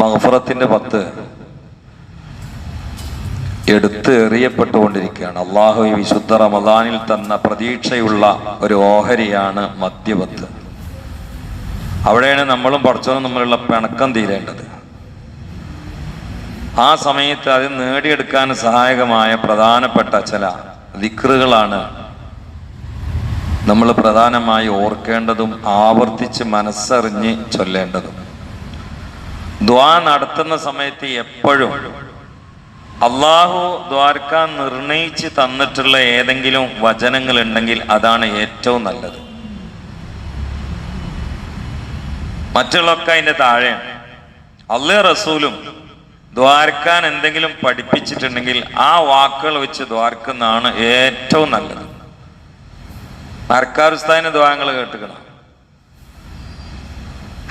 മഹഫറത്തിന്റെ പത്ത് എടുത്ത് എറിയപ്പെട്ടുകൊണ്ടിരിക്കുകയാണ്. അള്ളാഹു ഈ വിശുദ്ധ റമദാനിൽ തന്ന പ്രതീക്ഷയുള്ള ഒരു ഓഹരിയാണ് മദ്യപത്ത്. അവിടെയാണ് നമ്മളും പഠിച്ചതും നമ്മളുള്ള പിണക്കം തീരേണ്ടത്. ആ സമയത്ത് അത് നേടിയെടുക്കാൻ സഹായകമായ പ്രധാനപ്പെട്ട ചില ദിക്റുകളാണ് നമ്മൾ പ്രധാനമായി ഓർക്കേണ്ടതും ആവർത്തിച്ച് മനസ്സറിഞ്ഞ് ചൊല്ലേണ്ടതും. ദ്വാ നടത്തുന്ന സമയത്ത് എപ്പോഴും അള്ളാഹു ദ്വാർക്ക നിർണയിച്ച് തന്നിട്ടുള്ള ഏതെങ്കിലും വചനങ്ങൾ ഉണ്ടെങ്കിൽ അതാണ് ഏറ്റവും നല്ലത്. മറ്റുള്ളൊക്കെ അതിന്റെ താഴെയാണ്. അള്ളേ റസൂലും ദ്വാരക്കാൻ എന്തെങ്കിലും പഠിപ്പിച്ചിട്ടുണ്ടെങ്കിൽ ആ വാക്കുകൾ വെച്ച് ദ്വാർക്കുന്നതാണ് ഏറ്റവും നല്ലത്. മരക്കാറുസ്താദിന്റെ ദ്വാരങ്ങൾ കേട്ടുക്കണം?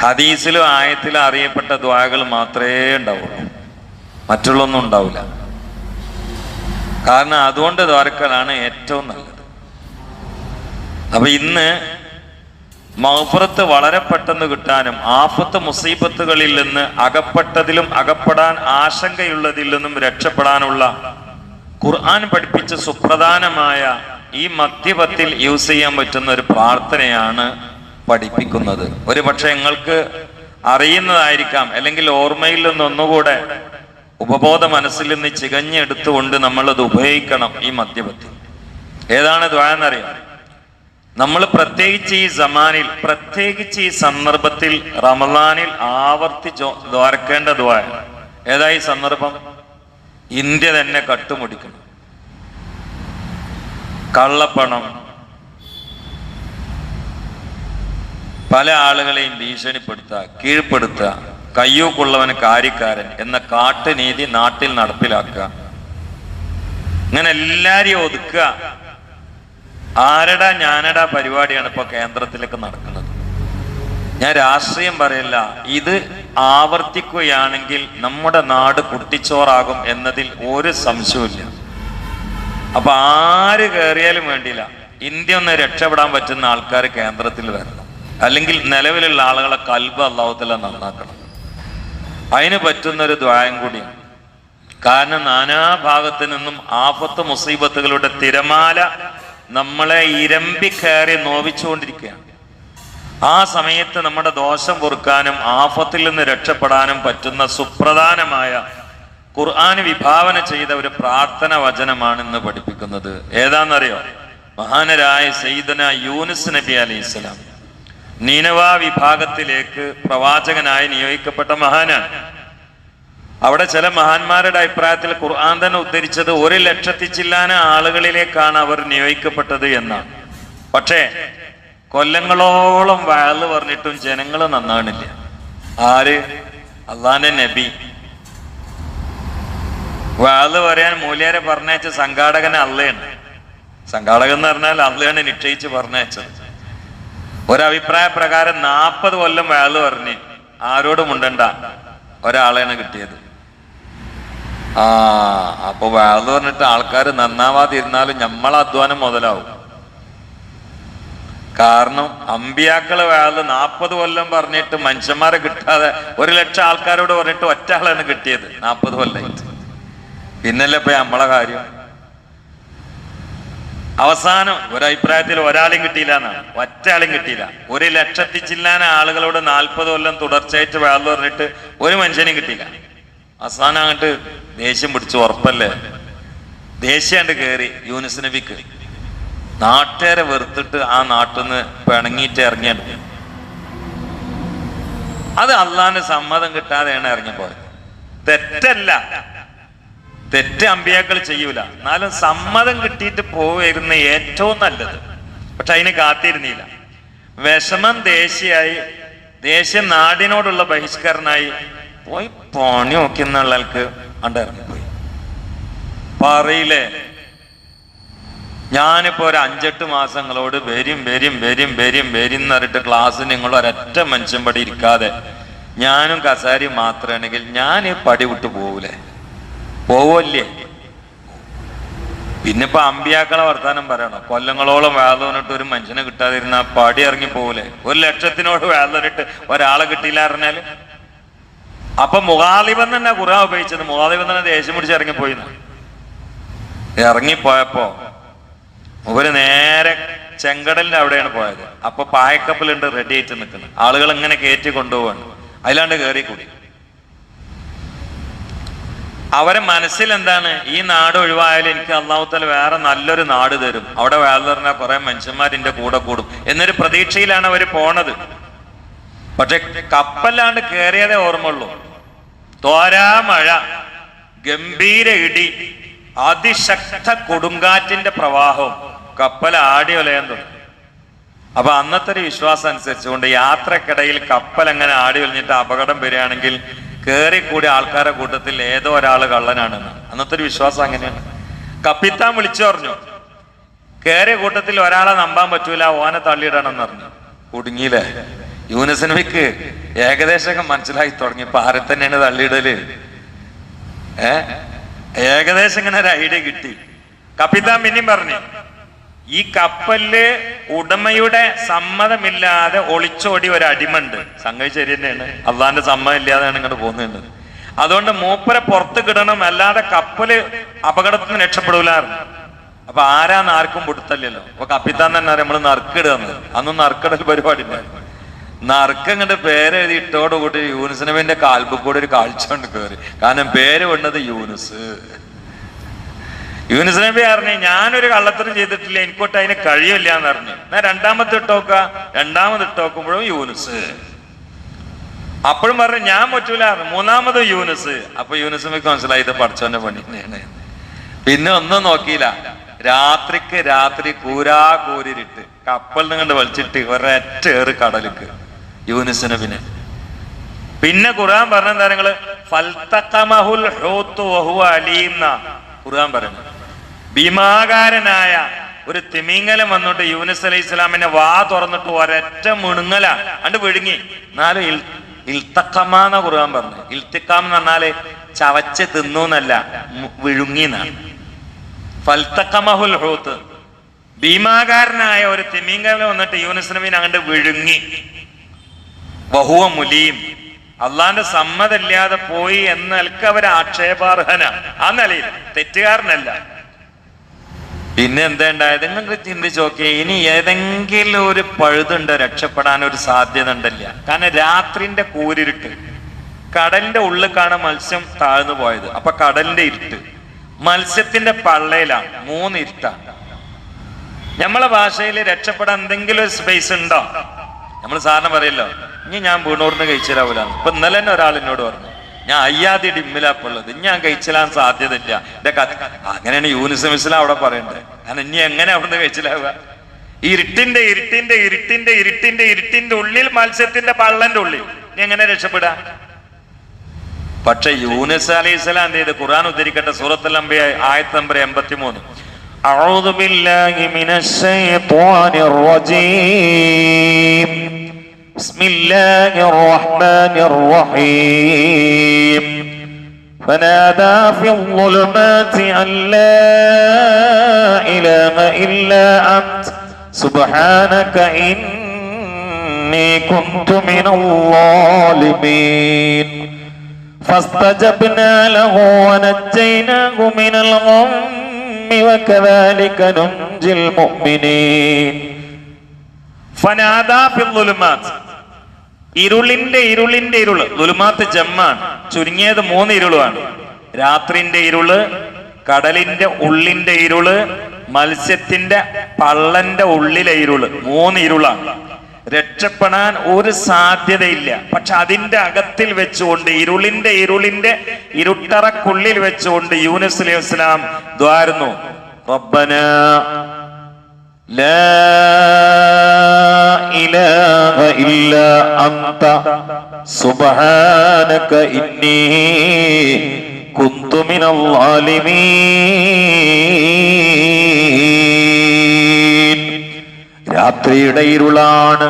ഹദീസിലും ആയത്തിലും അറിയപ്പെട്ട ദ്വാകൾ മാത്രമേ ഉണ്ടാവുള്ളൂ. മറ്റുള്ളൊന്നും ഉണ്ടാവില്ല. കാരണം അതുകൊണ്ട് ദ്വാരക്കലാണ് ഏറ്റവും നല്ലത്. അപ്പൊ ഇന്ന് മഹഫറത്ത് വളരെ പെട്ടെന്ന് കിട്ടാനും ആഫത്ത് മുസീബത്തുകളിൽ നിന്ന് അകപ്പെട്ടതിലും അകപ്പെടാൻ ആശങ്കയുള്ളതിൽ നിന്നും രക്ഷപ്പെടാനുള്ള ഖുർആൻ പഠിപ്പിച്ച സുപ്രധാനമായ ഈ മധ്യപത്തിൽ യൂസ് ചെയ്യാൻ പറ്റുന്ന ഒരു പ്രാർത്ഥനയാണ് പഠിപ്പിക്കുന്നത്. ഒരു പക്ഷെ നിങ്ങൾക്ക് അറിയുന്നതായിരിക്കാം. അല്ലെങ്കിൽ ഓർമ്മയിൽ നിന്ന് ഒന്നുകൂടെ ഉപബോധ മനസ്സിൽ നിന്ന് ചികഞ്ഞെടുത്തുകൊണ്ട് നമ്മളത് ഉപയോഗിക്കണം ഈ മദ്യപത്തിൽ ഏതാണ് ദ്വായെന്നറിയാം നമ്മൾ പ്രത്യേകിച്ച് ഈ സമാനിൽ പ്രത്യേകിച്ച് ഈ സന്ദർഭത്തിൽ റമദാനിൽ ആവർത്തിച്ചോ ദ്വാരക്കേണ്ട ദ്വായ ഏതാ ഈ സന്ദർഭം? ഇന്ത്യ തന്നെ കട്ടുമുടിക്കണം. കള്ളപ്പണം പല ആളുകളെയും ഭീഷണിപ്പെടുത്തുക കീഴ്പ്പെടുത്തുക കയ്യൂക്കുള്ളവന് കാര്യക്കാരൻ എന്ന കാട്ടുനീതി നാട്ടിൽ നടപ്പിലാക്കുക. ഇങ്ങനെ എല്ലാരെയും ഒതുക്കുക. ആരടാ ഞാനടാ പരിപാടിയാണ് ഇപ്പൊ കേന്ദ്രത്തിലേക്ക് നടക്കുന്നത്. ഞാൻ രാഷ്ട്രീയം പറയില്ല ഇത് ആവർത്തിക്കുകയാണെങ്കിൽ നമ്മുടെ നാട് കുട്ടിച്ചോറാകും എന്നതിൽ ഒരു സംശയമില്ല അപ്പൊ ആര് കയറിയാലും വേണ്ടിയില്ല. ഇന്ത്യ ഒന്ന് രക്ഷപ്പെടാൻ പറ്റുന്ന ആൾക്കാർ കേന്ദ്രത്തിൽ വരണം. അല്ലെങ്കിൽ നിലവിലുള്ള ആളുകളെ കൽബ് അള്ളാഹുത്തല നന്നാക്കണം. അതിന് പറ്റുന്ന ഒരു ദ്വായം കൂടി കാരണം നാനാഭാഗത്തു നിന്നും ആപത്ത് മുസീബത്തുകളുടെ തിരമാല നമ്മളെ ഇരമ്പി കയറി നോവിച്ചുകൊണ്ടിരിക്കുകയാണ്. ആ സമയത്ത് നമ്മുടെ ദോഷം പൊറുക്കാനും ആഫത്തിൽ നിന്ന് രക്ഷപ്പെടാനും പറ്റുന്ന സുപ്രധാനമായ ഖുർആൻ വിഭാവന ചെയ്ത ഒരു പ്രാർത്ഥന വചനമാണ് ഇന്ന് പഠിപ്പിക്കുന്നത്. ഏതാണെന്നറിയോ? മഹാനരായ സെയ്ദന യൂനിസ് നബി അലൈഹി സ്വലാം. നീനവ വിഭാഗത്തിലേക്ക് പ്രവാചകനായി നിയോഗിക്കപ്പെട്ട മഹാനാണ്. അവിടെ ചില മഹാന്മാരുടെ അഭിപ്രായത്തിൽ ഖുർആൻ തന്നെ ഉദ്ധരിച്ചത് ഒരു ലക്ഷത്തി ചില്ലാന ആളുകളിലേക്കാണ് അവർ നിയോഗിക്കപ്പെട്ടത് എന്നാണ്. പക്ഷേ കൊല്ലങ്ങളോളം വയൽ പറഞ്ഞിട്ടും ജനങ്ങൾ നന്നാണില്ല ആര്? അള്ളാന്റെ നബി. വയൽ പറയാൻ മൂല്യരെ പറഞ്ഞയച്ച സംഘാടകൻ അള്ളയാണ്. സംഘാടകൻ എന്ന് പറഞ്ഞാൽ അള്ളയാണ് നിശ്ചയിച്ച് പറഞ്ഞയച്ചത്. ഒരഭിപ്രായ പ്രകാരം നാൽപ്പത് കൊല്ലം വയൽ പറഞ്ഞ് ആരോടും ഉണ്ടണ്ട ഒരാളെയാണ് കിട്ടിയത്. ആ അപ്പൊ വയൽ പറഞ്ഞിട്ട് ആൾക്കാർ നന്നാവാതിരുന്നാലും നമ്മളെ അധ്വാനം മുതലാവും. കാരണം അമ്പിയാക്കൾ വയൽ നാൽപ്പത് കൊല്ലം പറഞ്ഞിട്ട് മനുഷ്യന്മാരെ കിട്ടാതെ ഒരു ലക്ഷം ആൾക്കാരോട് പറഞ്ഞിട്ട് ഒറ്റ ആളാണ് കിട്ടിയത് നാൽപ്പത് കൊല്ലായിട്ട്. പിന്നല്ലേ ഇപ്പൊ നമ്മളെ കാര്യം? അവസാനം ഒരഭിപ്രായത്തിൽ ഒരാളും കിട്ടിയില്ല എന്നാണ് ഒറ്റ ആളും കിട്ടിയില്ല. ഒരു ലക്ഷത്തി ചില്ലാന ആളുകളോട് നാൽപ്പത് കൊല്ലം തുടർച്ചയായിട്ട് വേൾ പറഞ്ഞിട്ട് ഒരു മനുഷ്യനും കിട്ടിയില്ല. അവസാനം അങ്ങോട്ട് ദേഷ്യം പിടിച്ചു ഉറപ്പല്ലേ? ദേഷ്യാണ്ട് കയറി യൂനിസ് നബിക്ക്. നാട്ടുകാരെ വെറുത്തിട്ട് ആ നാട്ടിൽ നിന്ന് പിണങ്ങിയിട്ട് ഇറങ്ങിയത് അത് അള്ളാന്റെ സമ്മതം കിട്ടാതെയാണ് ഇറങ്ങിപ്പോയത്. തെറ്റല്ല. തെറ്റ് അമ്പിയാക്കൾ ചെയ്യൂല. എന്നാലും സമ്മതം കിട്ടിയിട്ട് പോവായിരുന്നു ഏറ്റവും നല്ലത്. പക്ഷെ അതിന് കാത്തിരുന്നില്ല. വിഷമം ദേശീയായി ദേശീയ നാടിനോടുള്ള ബഹിഷ്കരണായി പോയി പണി നോക്കുന്ന ആൾക്ക് അണ്ടിറങ്ങിപ്പോയി പറയില്ലേ? ഞാനിപ്പോ ഒരു അഞ്ചെട്ട് മാസങ്ങളോട് വരും വരും വരും വരും വരും എന്ന് പറഞ്ഞിട്ട് ക്ലാസ് നിങ്ങൾ ഒരൊറ്റ മനുഷ്യൻ പടി ഇരിക്കാതെ ഞാനും കസാരി മാത്രമാണെങ്കിൽ ഞാൻ ഈ പടി വിട്ടു പോകൂലേ പോവല്ലേ? പിന്നെ ഇപ്പൊ അമ്പിയാക്കളെ വർത്താനം പറയണം. കൊല്ലങ്ങളോളം വേദനിട്ട് ഒരു മനുഷ്യനെ കിട്ടാതിരുന്ന പടി ഇറങ്ങി പോകൂലേ ഒരു ലക്ഷത്തിനോട് വേദനിട്ട് ഒരാളെ കിട്ടിയില്ല പറഞ്ഞാൽ? അപ്പൊ മുഖാലിബൻ തന്നെ ഖുർആൻ ഉപയോഗിച്ചത്. മുഖാലിബൻ തന്നെ ദേഷ്യം പിടിച്ച് ഇറങ്ങിപ്പോയി ഇറങ്ങിപ്പോയപ്പോ ഇവർ നേരെ ചെങ്കടലിന്റെ അവിടെയാണ് പോയത്. അപ്പൊ പായക്കപ്പലുണ്ട് റെഡി ആയിട്ട് നിൽക്കുന്നത്. ആളുകൾ ഇങ്ങനെ കയറ്റി കൊണ്ടുപോവാണ്. അതിലാണ്ട് കയറി കൂടി അവരെ മനസ്സിൽ എന്താണ് ഈ നാട് ഒഴിവായാൽ എനിക്ക് അള്ളാഹുത്തല വേറെ നല്ലൊരു നാട് തരും. അവിടെ വേറെ കുറെ മനുഷ്യന്മാരിന്റെ കൂടെ കൂടും. എന്നൊരു പ്രതീക്ഷയിലാണ് അവർ പോണത്. പക്ഷെ കപ്പലാണ്ട് കയറിയതേ ഓർമ്മയുള്ളൂ. തോരാ മഴ ഗംഭീര ഇടി അതിശക്ത കൊടുങ്കാറ്റിന്റെ പ്രവാഹവും കപ്പൽ ആടി ഒലയാൻ തുടങ്ങി അപ്പൊ അന്നത്തെ ഒരു വിശ്വാസം അനുസരിച്ചുകൊണ്ട് യാത്രക്കിടയിൽ കപ്പൽ അങ്ങനെ ആടി ഒലിഞ്ഞിട്ട് അപകടം വരികയാണെങ്കിൽ കേറി കൂടി ആൾക്കാരുടെ കൂട്ടത്തിൽ ഏതോ ഒരാൾ കള്ളനാണെന്ന്. അന്നത്തെ ഒരു വിശ്വാസം അങ്ങനെയാണ്. കപ്പിത്താൻ വിളിച്ചു പറഞ്ഞു. കേറിയ കൂട്ടത്തിൽ ഒരാളെ നമ്പാൻ പറ്റൂല ഓനെ തള്ളിയിടണമെന്ന് പറഞ്ഞു. കുടുങ്ങിയില്ലേ? യൂനസ് ഏകദേശം മനസ്സിലായി തുടങ്ങി. ഇപ്പൊ ആരെ തന്നെയാണ് തള്ളിയിടൽ? ഏ? ഏകദേശം ഇങ്ങനെ ഒരു ഐഡിയ കിട്ടി. കപ്പിത്താൻ പിന്നെയും പറഞ്ഞു. ഈ കപ്പലിൽ ഉടമയുടെ സമ്മതമില്ലാതെ ഒളിച്ചോടി ഒരു അടിമണ്ട് സംഗതി ശരി തന്നെയാണ്. അള്ളാന്റെ സമ്മതം ഇല്ലാതെയാണ് ഇങ്ങോട്ട് പോകുന്നത്. അതുകൊണ്ട് മൂപ്പരെ പുറത്ത് കിടണം അല്ലാതെ കപ്പൽ അപകടത്തിൽ നിന്ന് രക്ഷപ്പെടൂലായിരുന്നു അപ്പൊ ആരാന്ന് ആർക്കും പൊടുത്തല്ലല്ലോ അപ്പൊ കപ്പിത്താൻ തന്നെ നമ്മൾ നറുക്കിടുന്നത് അന്ന് നറുക്കിടൽ പരിപാടി ഉണ്ടായിരുന്നു പേരെഴുതി ഇട്ടോടുകൂടി യൂനുസ് നബിന്റെ കാൽബ് കൂടെ ഒരു കാഴ്ച കൊണ്ട് കയറി കാരണം പേര് വന്നത് യൂനുസ്. യൂനുസ് നബി പറഞ്ഞു ഞാനൊരു കള്ളത്തരം ചെയ്തിട്ടില്ല എനിക്കൊട്ട് അതിന് കഴിയില്ല എന്ന് പറഞ്ഞു എന്നാ രണ്ടാമത്തെ ഇട്ടോക്ക രണ്ടാമത് ഇട്ടോക്കുമ്പോഴും യൂനിസ്. അപ്പോഴും പറഞ്ഞു ഞാൻ പറ്റൂല മൂന്നാമത് യൂനിസ്. അപ്പൊ യൂനുസ് നബിക്ക് മനസ്സിലായി ഇത് പഠിച്ചവന്റെ പണി. പിന്നെ ഒന്നും നോക്കിയില്ല. രാത്രിക്ക് രാത്രി കൂരാ കൂരിട്ട് കപ്പൽ നിങ്ങണ്ട് വലിച്ചിട്ട് ഒരൊറ്റ ഏറ് കടലിക്ക്. യൂനുസ് പിന്നെ. പിന്നെ ഖുർആൻ പറഞ്ഞ എന്താ ഫൽതഖമഹുൽ ഹൂത്ത് വഹുവ അലീന്ന ഖുർആൻ പറയുന്നത്. ഭീമാകാരനായ ഒരു തിമിങ്ങലം വന്നിട്ട് യൂനുസ് അലൈഹി ഇസ്ലാമിനെ വാ തുറന്നിട്ട് ഒരൊറ്റ മുണുങ്ങല അണ്ട് വിഴുങ്ങി. എന്നാലും ഇൽ ഇൽത്തക്കമാന്ന ഖുർആൻ പറഞ്ഞു ഇൽത്തിക്കാം എന്ന് പറഞ്ഞാൽ ചവച്ച് തിന്നു എന്നല്ല വിഴുങ്ങി എന്നാണ് ഹൂത്ത്. ഭീമാകാരനായ ഒരു തിമിംഗലം വന്നിട്ട് യൂനുസ് നബീൻ അങ്ങോട്ട് വിഴുങ്ങി. ബഹുവ മുലീം. അള്ളാന്റെ സമ്മതമില്ലാതെ പോയി എന്ന അവർ ആക്ഷേപാർഹന. ആ നിലയിൽ തെറ്റുകാരനല്ല. പിന്നെ എന്താ ഉണ്ടായത്? നിങ്ങൾക്ക് ചിന്തിച്ച് നോക്കിയേ ഇനി ഏതെങ്കിലും ഒരു പഴുതുണ്ട് രക്ഷപ്പെടാൻ ഒരു സാധ്യത ഉണ്ടല്ല. കാരണം രാത്രിന്റെ കൂരിരുട്ട് കടലിന്റെ ഉള്ളിലേക്കാണ് മത്സ്യം താഴ്ന്നു പോയത്. അപ്പൊ കടലിന്റെ ഇരുട്ട് മത്സ്യത്തിന്റെ പള്ളയിലാണ് മൂന്ന് ഇരുട്ടാണ് നമ്മളെ ഭാഷയിൽ രക്ഷപ്പെടാൻ എന്തെങ്കിലും ഒരു സ്പേസ് ഉണ്ടോ? നമ്മൾ സാറിന് പറയല്ലോ ഇനി ഞാൻ വീണൂറിന് കഴിച്ചിലാവൂല ഇപ്പൊ ഇന്നലെ തന്നെ ഒരാൾ എന്നോട് പറഞ്ഞു ഞാൻ അയ്യാതി ഡിമ്മിലാപ്പുള്ളത് ഇനി ഞാൻ കഴിച്ചിലാൻ സാധ്യതയില്ല എന്റെ കഥ അങ്ങനെയാണ് യൂനിസ് മിസ്ല അവിടെ പറയണ്ടത് കാരണം ഇനി എങ്ങനെ അവിടുന്ന് കഴിച്ചിലാവുക ഇരുട്ടിന്റെ ഇരുട്ടിന്റെ ഇരുട്ടിന്റെ ഇരുട്ടിന്റെ ഇരുട്ടിന്റെ ഉള്ളിൽ മത്സ്യത്തിന്റെ പള്ളന്റെ ഉള്ളിൽ ഇനി എങ്ങനെ രക്ഷപ്പെടാ പക്ഷെ യൂനിസ് അലൈഹി സ്വലാം എന്ത് ചെയ്ത് ഖുർആൻ ഉദ്ധരിക്കട്ടെ സൂറത്തുൽ അംബിയ ആയത്ത് നമ്പർ എൺപത്തി മൂന്ന് أعوذ بالله من الشيطان الرجيم بسم الله الرحمن الرحيم. فنادى في الظلمات أن لا إله إلا أنت. سبحانك إني كنت من الظالمين. فاستجبنا له ونجيناه من الغم وكذلك ننجي المؤمنين. فنادى في الظلمات ഇരുളിന്റെ ഇരുളിന്റെ ഇരുൾ. ദുൽമാത്ത് ജമ്മാണ്. ചുരുങ്ങിയത് മൂന്ന് ഇരുളുമാണ്. രാത്രിന്റെ ഇരുൾ കടലിന്റെ ഉള്ളിന്റെ ഇരുൾ മത്സ്യത്തിന്റെ പള്ളന്റെ ഉള്ളിലെ ഇരുൾ. മൂന്ന് ഇരുളാണ്. രക്ഷപ്പെടാൻ ഒരു സാധ്യതയില്ല. പക്ഷെ അതിന്റെ അകത്തിൽ വെച്ചുകൊണ്ട് ഇരുളിന്റെ ഇരുളിന്റെ ഇരുട്ടറക്കുള്ളിൽ വെച്ചുകൊണ്ട് യൂനുസ് അലി വസ്ലാം ദ്വാരുന്നു. റബ്ബന ലാ إلا أنت سبحانك إني كنت من الظالمين രാത്രിയുടെ ഇരുളാണ്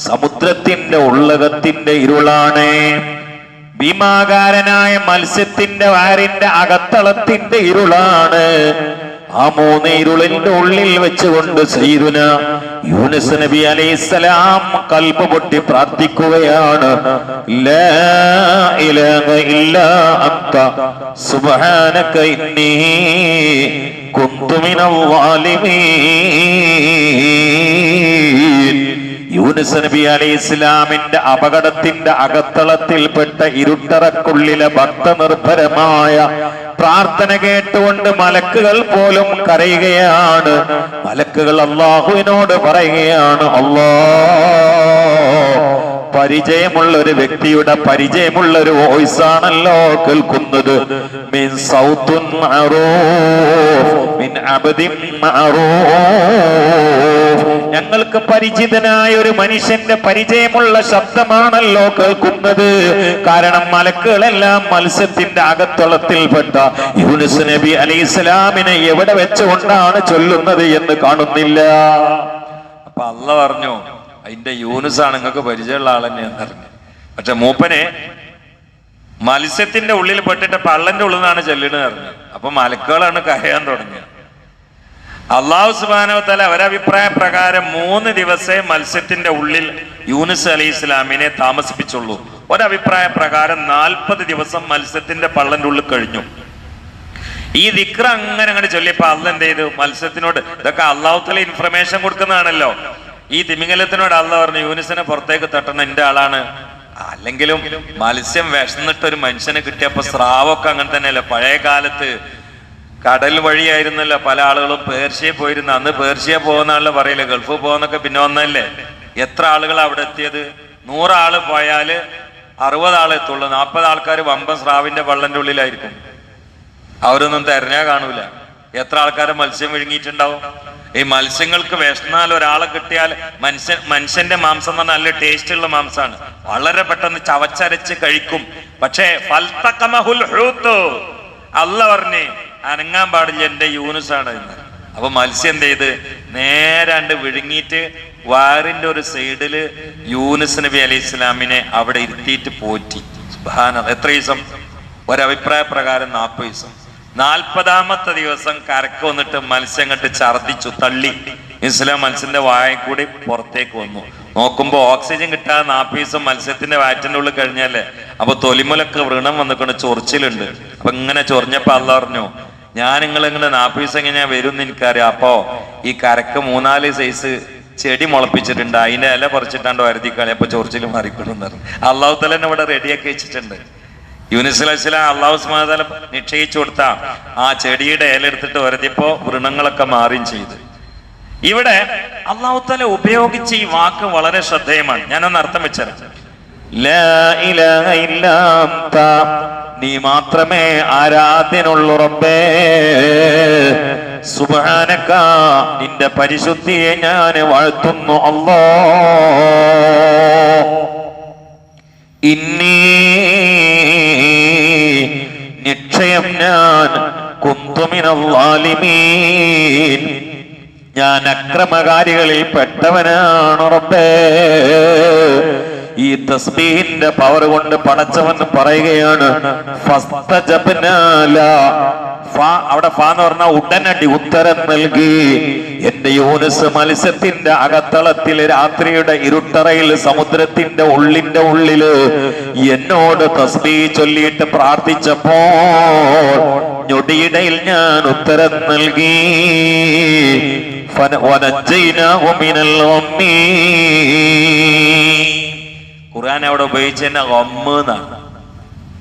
സമുദ്രത്തിന്റെ ഉള്ളകത്തിന്റെ ഇരുളാണ് ഭീമാകാരനായ മത്സ്യത്തിന്റെ വാരിന്റെ അകത്തളത്തിന്റെ ഇരുളാണ് ആ മൂന്ന് ഇരുളിന്റെ ഉള്ളിൽ വെച്ചുകൊണ്ട് സയ്യിദുന യൂനുസ് നബി അലൈസലാം കൽപ്പ പൊട്ടി പ്രാർത്ഥിക്കുകയാണ്. യൂനുസ് നബി അലൈഹി ഇസ്ലാമിന്റെ അപകടത്തിന്റെ അകത്തളത്തിൽപ്പെട്ട ഇരുട്ടറക്കുള്ളിലെ ഭക്തനിർഭരമായ പ്രാർത്ഥന കേട്ടുകൊണ്ട് മലക്കുകൾ പോലും കരയുകയാണ്. മലക്കുകൾ അള്ളാഹുവിനോട് പറയുകയാണ് അള്ളാ പരിചയമുള്ള ഒരു വ്യക്തിയുടെ പരിചയമുള്ള ഒരു വോയിസ് ആണല്ലോ കേൾക്കുന്നത്. മിൻ സൗത്തുൻ മിൻ അബദിൻ ഞങ്ങൾക്ക് പരിചിതനായ ഒരു മനുഷ്യന്റെ പരിചയമുള്ള ശബ്ദമാണല്ലോ കേൾക്കുന്നത്. കാരണം മലക്കുകളെല്ലാം മത്സ്യത്തിന്റെ അകത്തളത്തിൽപ്പെട്ട യൂനുസ് നബി അലി ഇസ്ലാമിനെ എവിടെ വെച്ചുകൊണ്ടാണ് ചൊല്ലുന്നത് എന്ന് കാണുന്നില്ല. അപ്പൊ അല്ല പറഞ്ഞു അതിന്റെ യൂനുസ് ആണ് നിങ്ങൾക്ക് പരിചയമുള്ള ആൾ തന്നെയാന്ന് പറഞ്ഞു പക്ഷെ മൂപ്പനെ മത്സ്യത്തിന്റെ ഉള്ളിൽ പെട്ടിട്ട് പള്ളന്റെ ഉള്ളിൽ നിന്നാണ് ചെല്ലുന്നത് പറഞ്ഞു അപ്പൊ മലക്കുകളാണ് കരയാൻ തുടങ്ങിയത്. അള്ളാഹു സുബാനവത്തല ഒരഭിപ്രായ പ്രകാരം മൂന്ന് ദിവസേ മത്സ്യത്തിന്റെ ഉള്ളിൽ യൂനുസ് അലി ഇസ്ലാമിനെ താമസിപ്പിച്ചുള്ളൂ. ഒരഭിപ്രായ പ്രകാരം നാൽപ്പത് ദിവസം മത്സ്യത്തിന്റെ പള്ളന്റെ ഉള്ളിൽ കഴിഞ്ഞു. ഈ ദിക്ര അങ്ങനെ അങ്ങനെ ചൊല്ലിയപ്പോ അള്ള ചെയ്തു മത്സ്യത്തിനോട് ഇതൊക്കെ അള്ളാഹുത്തല ഇൻഫർമേഷൻ കൊടുക്കുന്നതാണല്ലോ. ഈ തിമിംഗലത്തിനോട് അള്ള പറഞ്ഞു യൂനിസിനെ പുറത്തേക്ക് തട്ടണ എന്റെ ആളാണ്. അല്ലെങ്കിലും മത്സ്യം വിഷന്നിട്ട് ഒരു മനുഷ്യനെ കിട്ടിയപ്പോ സ്രാവൊക്കെ അങ്ങനെ തന്നെയല്ലേ. പഴയ കാലത്ത് കടൽ വഴിയായിരുന്നല്ലോ പല ആളുകളും പേർഷ്യ പോയിരുന്ന. അന്ന് പേർഷ്യ പോകുന്നാണല്ലോ പറയില്ല ഗൾഫ് പോകുന്നൊക്കെ പിന്നെ വന്നല്ലേ എത്ര ആളുകൾ അവിടെ എത്തിയത്? നൂറാൾ പോയാൽ അറുപത് ആളെ എത്തുള്ളൂ. നാൽപ്പത് ആൾക്കാർ വമ്പൻ സ്രാവിന്റെ വള്ളന്റെ ഉള്ളിലായിരിക്കും. അവരൊന്നും തെരഞ്ഞാ കാണൂല. എത്ര ആൾക്കാരെ മത്സ്യം വിഴുങ്ങിയിട്ടുണ്ടാവും? ഈ മത്സ്യങ്ങൾക്ക് വിഷന്നാൽ ഒരാളെ കിട്ടിയാൽ മനുഷ്യൻ മനുഷ്യന്റെ മാംസം എന്ന് പറഞ്ഞാൽ നല്ല ടേസ്റ്റ് ഉള്ള മാംസമാണ് വളരെ പെട്ടെന്ന് ചവച്ചരച്ച് കഴിക്കും. പക്ഷേ അല്ല പറഞ്ഞേ അനങ്ങാൻ പാടില്ല എന്റെ യൂനുസാണ് എന്ന്. അപ്പൊ മത്സ്യം എന്ത് ചെയ്ത്? നേരാണ്ട് വിഴുങ്ങിയിട്ട് വയറിന്റെ ഒരു സൈഡിൽ യൂനുസ് നബി അലൈഹി ഇസ്ലാമിനെ അവിടെ ഇരുത്തിയിട്ട് പോറ്റി. എത്ര ദിവസം? ഒരഭിപ്രായ പ്രകാരം നാൽപ്പത് ദിവസം. നാൽപ്പതാമത്തെ ദിവസം കരക്ക് വന്നിട്ട് മത്സ്യം കണ്ട് ഛർദിച്ചു തള്ളി. ഇസ്ലാം മത്സ്യന്റെ വായ കൂടി പുറത്തേക്ക് വന്നു. നോക്കുമ്പോ ഓക്സിജൻ കിട്ടാതെ നാൽപ്പത് ദിവസം മത്സ്യത്തിന്റെ വാറ്റിന്റെ ഉള്ളിൽ കഴിഞ്ഞാലേ അപ്പൊ തൊലിമുലക്ക് വ്രണം വന്നിക്കൊണ്ട് ചൊറിച്ചിലുണ്ട്. അപ്പൊ ഇങ്ങനെ ചൊറിഞ്ഞപ്പോ അല്ല പറഞ്ഞു ഞാൻ നിങ്ങൾ ഇങ്ങനെ നാൽപ്പത് ദിവസം എങ്ങനെ വരും എനിക്കറിയാം. അപ്പോ ഈ കരക്ക് മൂന്നാൽ സൈസ് ചെടി മുളപ്പിച്ചിട്ടുണ്ട്. അതിന്റെ ഇല പറിച്ചിട്ടാണ്ട് വരുതിക്കളി. അപ്പൊ ചൊറിച്ചിൽ മാറിക്കൊള്ളുന്നത് അള്ളാഹു തലന്നെ ഇവിടെ റെഡിയാക്കി വെച്ചിട്ടുണ്ട്. യൂനിസ് അലൈഹിസ്ലാം അള്ളാഹു സുമാതല നിശ്ചയിച്ചു കൊടുത്ത ആ ചെടിയുടെ ഇല എടുത്തിട്ട് വരുത്തിയപ്പോ വൃണങ്ങളൊക്കെ മാറുകയും ചെയ്തു. ഇവിടെ അള്ളാഹു തല ഉപയോഗിച്ച ഈ വാക്ക് വളരെ ശ്രദ്ധേയമാണ്. ഞാനൊന്ന് അർത്ഥം വെച്ചത്. നീ മാത്രമേ ആരാധ്യനുള്ളുറപ്പേ സുബ്ഹാനക നിന്റെ പരിശുദ്ധിയെ ഞാൻ വാഴ്ത്തുന്നു അല്ലോ ഇന്നീ നിശ്ചയം ഞാൻ കുന്തുമിനൽ ളാലിമീൻ ഞാൻ അക്രമകാരികളിൽ പെട്ടവനാണ് റബ്ബേ. ഈ തസ്ബീഹിന്റെ പവർ കൊണ്ട് പടച്ചവൻ പറയുകയാണ് അവിടെ ഫാ എന്ന് പറഞ്ഞാൽ ഉടനടി ഉത്തരം നൽകി. എന്റെ യോനസ് മത്സ്യത്തിന്റെ അകത്തളത്തിൽ രാത്രിയുടെ ഇരുട്ടറയിൽ സമുദ്രത്തിന്റെ ഉള്ളിന്റെ ഉള്ളിൽ എന്നോട് തസ്ബീ ചൊല്ലിയിട്ട് പ്രാർത്ഥിച്ചപ്പോ ഞൊടിയിടയിൽ ഞാൻ ഉത്തരം നൽകി. ഖുർആൻ അവിടെ ഉപയോഗിച്ചെന്നെ ഒമ്മ എന്നാണ്.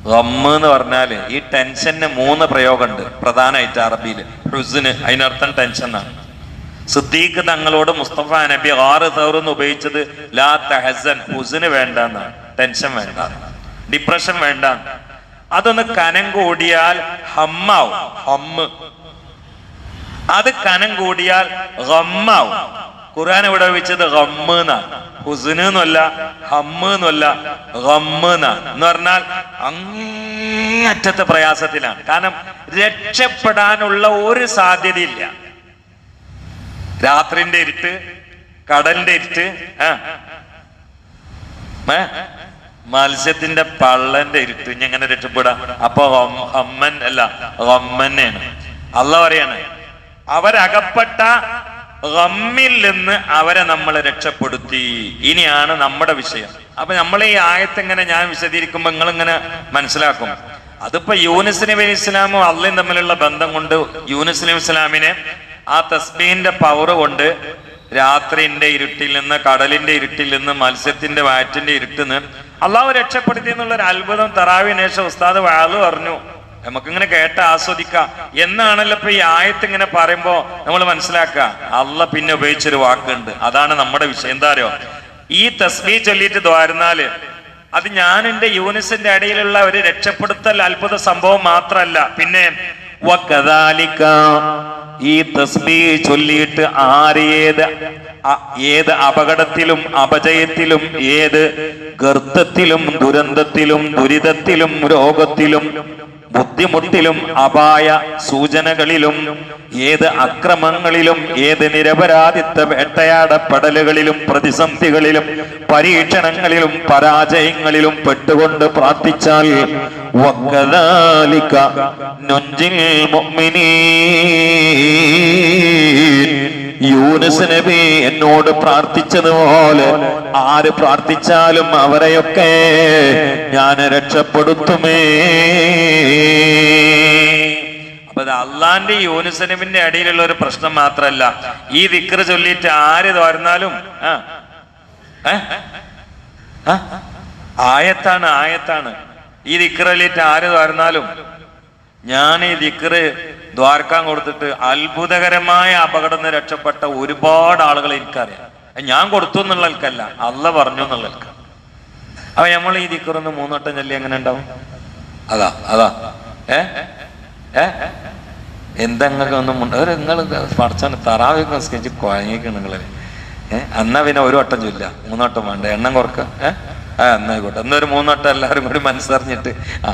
ഗമ്മ് എന്ന് പറഞ്ഞാൽ ഈ ടെൻഷന് മൂന്ന് പ്രയോഗമുണ്ട് പ്രധാനമായിട്ട് അറബിയിൽ ഹുസിന് അതിനർത്ഥം ടെൻഷൻ എന്നാണ്. സിദ്ദീഖ് തങ്ങളോട് മുസ്തഫ നബി ആറ് തൗറെന്ന് ഉപയോഗിച്ചത് ലാ തഹസൻ ഹുസിന് വേണ്ട എന്നാണ്. ടെൻഷൻ വേണ്ട. ഡിപ്രഷൻ വേണ്ട. അതൊന്ന് കനം കൂടിയാൽ ഹമ്മാവും. ഹമ്മ്. അത് കനം കൂടിയാൽ ഗമ്മാവും. ഖുർആൻ ഇവിടെ വെച്ചത് ഗമ്മ് എന്നാണ് ഹുസിന് എന്ന് പറഞ്ഞാൽ അങ്ങറ്റത്തെ പ്രയാസത്തിലാണ്. കാരണം രക്ഷപ്പെടാനുള്ള ഒരു സാധ്യതയില്ല. രാത്രിന്റെ ഇരുട്ട് കടലിന്റെ ഇരുട്ട് ഏ? മത്സ്യത്തിന്റെ പള്ളന്റെ ഇരുട്ട് ഇനി എങ്ങനെ രക്ഷപ്പെടാം? അപ്പൊ അമ്മൻ അല്ല ഹമ്മന്നെയാണ് അല്ല പറയാണ് അവരകപ്പെട്ട ഗമ്മിൽ നിന്ന് അവരെ നമ്മൾ രക്ഷപ്പെടുത്തി. ഇനിയാണ് നമ്മുടെ വിഷയം. അപ്പൊ നമ്മൾ ഈ ആയത്ത് എങ്ങനെ ഞാൻ വിശദീകരിക്കുമ്പോ നിങ്ങൾ ഇങ്ങനെ മനസ്സിലാക്കും. അതിപ്പോ യൂനിസ് നബി ഇസ്ലാമും അള്ളയും തമ്മിലുള്ള ബന്ധം കൊണ്ട് യൂനിസ് നബി ഇസ്ലാമിനെ ആ തസ്ബീന്റെ പവർ കൊണ്ട് രാത്രിന്റെ ഇരുട്ടിൽ നിന്ന് കടലിന്റെ ഇരുട്ടിൽ നിന്ന് മത്സ്യത്തിന്റെ വാറ്റിന്റെ ഇരുട്ടിൽ നിന്ന് അള്ളാഹു രക്ഷപ്പെടുത്തി എന്നുള്ള ഒരു അത്ഭുതം തറാവിനേഷ ഉസ്താദ് വാളു പറഞ്ഞു നമുക്കിങ്ങനെ കേട്ട് ആസ്വദിക്കാം. എന്നാണല്ലോ ഇപ്പൊ ഈ ആയത്ത് ഇങ്ങനെ പറയുമ്പോ നമ്മൾ മനസ്സിലാക്കുക അല്ല പിന്നെ ഉപയോഗിച്ചൊരു വാക്കുണ്ട്. അതാണ് നമ്മുടെ വിഷയം. എന്താ അറിയോ? ഈ തസ്ബീ ചൊല്ലിയിട്ട് ദ്വാരുന്നാൽ അത് ഞാൻ എന്റെ യൂണിസിന്റെ ഇടയിലുള്ള ഒരു രക്ഷപ്പെടുത്തൽ അത്ഭുത സംഭവം മാത്രമല്ല പിന്നെ ഈ തസ്ബീ ചൊല്ലിയിട്ട് ആര് ഏത് ഏത് അപകടത്തിലും അപജയത്തിലും ഏത് ഗർത്തത്തിലും ദുരന്തത്തിലും ദുരിതത്തിലും രോഗത്തിലും ബുദ്ധിമുട്ടിലും അപായ സൂചനകളിലും ഏത് അക്രമങ്ങളിലും ഏത് നിരപരാധിത്വ വേട്ടയാടപ്പെടലുകളിലും പ്രതിസന്ധികളിലും പരീക്ഷണങ്ങളിലും പരാജയങ്ങളിലും പെട്ടുകൊണ്ട് പ്രാർത്ഥിച്ചാൽ നുഞ്ചിൽ യൂനുസ് നബി എന്നോട് പ്രാർത്ഥിച്ചതുപോലെ ആര് പ്രാർത്ഥിച്ചാലും അവരെയൊക്കെ ഞാൻ രക്ഷപ്പെടുത്തുമേ. അപ്പൊ അള്ളാന്റെ യൂനിസ് നബിന്റെ അടിയിലുള്ള ഒരു പ്രശ്നം മാത്രമല്ല ഈ വിക്ര ചൊല്ലിയിട്ട് ആര് തോരുന്നാലും ആയത്താണ് ആയത്താണ്. ഈ ദിക്ർ ചൊല്ലിയിട്ട് ആര് തോരുന്നാലും ഞാൻ ഈ ദിക്റ് ദ്വാരക്കാൻ കൊടുത്തിട്ട് അത്ഭുതകരമായ അപകടം നിന്ന് രക്ഷപ്പെട്ട ഒരുപാട് ആളുകൾ എനിക്കറിയാം. ഞാൻ കൊടുത്തു എന്നുള്ളവർക്കല്ല അല്ല പറഞ്ഞു എന്നുള്ളവർക്ക്. അപ്പൊ നമ്മൾ ഈ ദിക്കറൊന്ന് മൂന്നോട്ടം ചൊല്ലി എങ്ങനെ ഉണ്ടാവും? അതാ അതാ. ഏ? ഏ? എന്താ നിങ്ങൾക്ക് ഒന്നും നിങ്ങൾ പഠിച്ചാണ് തറാവൊക്കെ സ്കെച്ച് കുഴങ്ങിക്കണം നിങ്ങൾ ഏ? എന്നാ പിന്നെ ഒരു വട്ടം ചൊല്ല മൂന്നോട്ടം വേണ്ട. എണ്ണം കുറക്ക. ഏ? ആ എന്നായിക്കോട്ടെ എന്നൊരു മൂന്നോട്ടം എല്ലാവരും കൂടി മനസ്സറിഞ്ഞിട്ട്. ആ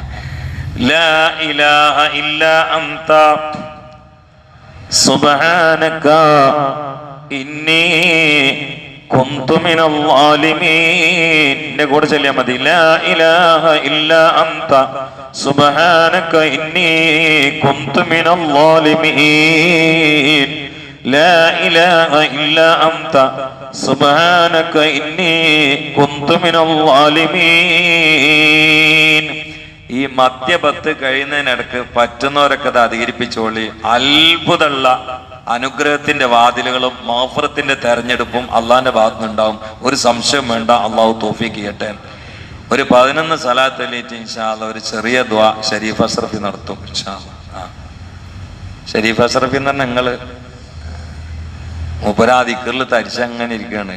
لا إله إلا أنت سبحانك إني كنت من الظالمين نقول سليا مدي لا إله إلا أنت سبحانك إني كنت من الظالمين لا إله إلا أنت سبحانك إني كنت من الظالمين മദ്യപത്ത് കഴിയുന്നതിനിടക്ക് പറ്റുന്നവരൊക്കെ അത് അധികരിപ്പിച്ചോളി. അത്ഭുതമുള്ള അനുഗ്രഹത്തിന്റെ വാതിലുകളും മാഫറത്തിന്റെ തെരഞ്ഞെടുപ്പും അള്ളാന്റെ ഭാഗത്തു നിന്നുണ്ടാവും ഒരു സംശയം വേണ്ട അള്ളാഹു തോഫിക്ക് ചെയ്യട്ടെ. ഒരു പതിനൊന്ന് സലാത്ത് അല്ലേറ്റ് ഇൻഷാല്ല ഒരു ചെറിയ ദ്വാ ഷരീഫ് അഷ്റഫി നടത്തും ഇൻഷാല്ല ഷരീഫ് അഷ്റഫി എന്ന് പറഞ്ഞാൽ നിങ്ങൾ മുപ്പരാധിക്കറിൽ തരിച്ചങ്ങനെ ഇരിക്കുകയാണ്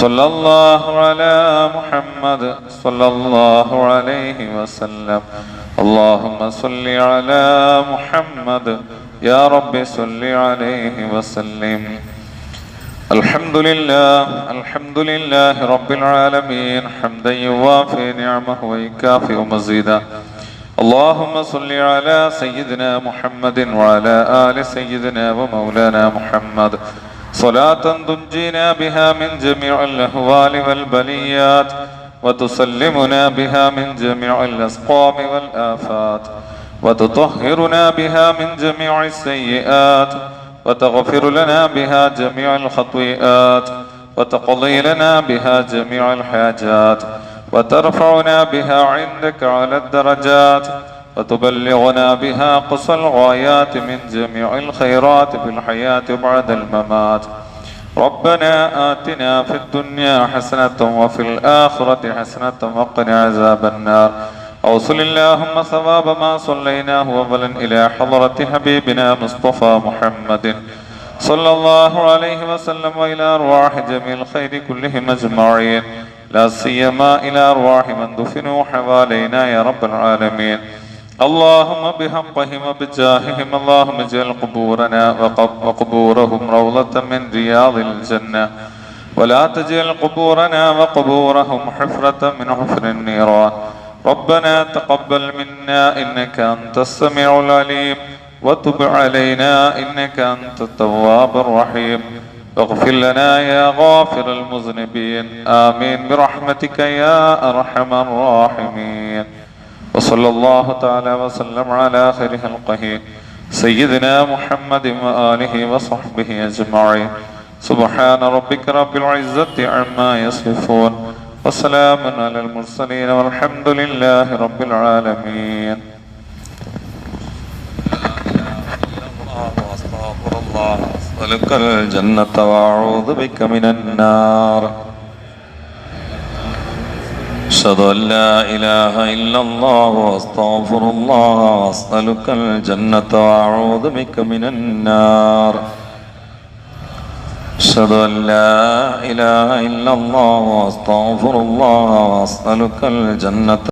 صلى الله على محمد صلى الله عليه وسلم. اللهم صل على محمد. يا رب صل عليه وسلم. الحمد لله الحمد لله رب العالمين. حمدا يوافي نعمه ويكافئ مزيدا اللهم صل على سيدنا محمد وعلى آل سيدنا ومولانا محمد. صلاة تنجينا بها من جميع الأهوال والبليات وتسلمنا بها من جميع الأسقام والآفات وتطهرنا بها من جميع السيئات وتغفر لنا بها جميع الخطيئات وتقضي لنا بها جميع الحاجات وترفعنا بها عندك على الدرجات وتبلغنا بها قصى الغايات من جميع الخيرات في الحياة بعد الممات. ربنا آتنا في الدنيا حسنة وفي الآخرة حسنة وقنا عذاب النار. أوصل اللهم ثواب ما صليناه وبلا إلى حضرة حبيبنا مصطفى محمد. صلى الله عليه وسلم وإلى أرواح جميع الخير كلهم أجمعين. لا سيما إلى أرواح من دفنوا حوالينا يا رب العالمين. اللهم بحقهم وبجاههم اللهم اجعل قبورنا وقب- وقبورهم روضة من رياض الجنة. ولا تجعل قبورنا وقبورهم حفرة من حفر النيران. ربنا تقبل منا إنك أنت السميع العليم. وتب علينا إنك أنت التواب الرحيم. واغفر لنا يا غافر المذنبين. آمين برحمتك يا أرحم الراحمين. وصلى الله تعالى وسلم على خير خلقه سيدنا محمد وآله وصحبه أجمعين. سبحان ربك رب العزة عما يصفون. وسلام على المرسلين والحمد لله رب العالمين. أستغفر الله أسألك الجنة وأعوذ بك من النار. أشهد أن لا إله إلا الله وأستغفر الله أسألك الجنة وأعوذ بك من النار. أشهد أن لا إله إلا الله وأستغفر الله وأسألك الجنة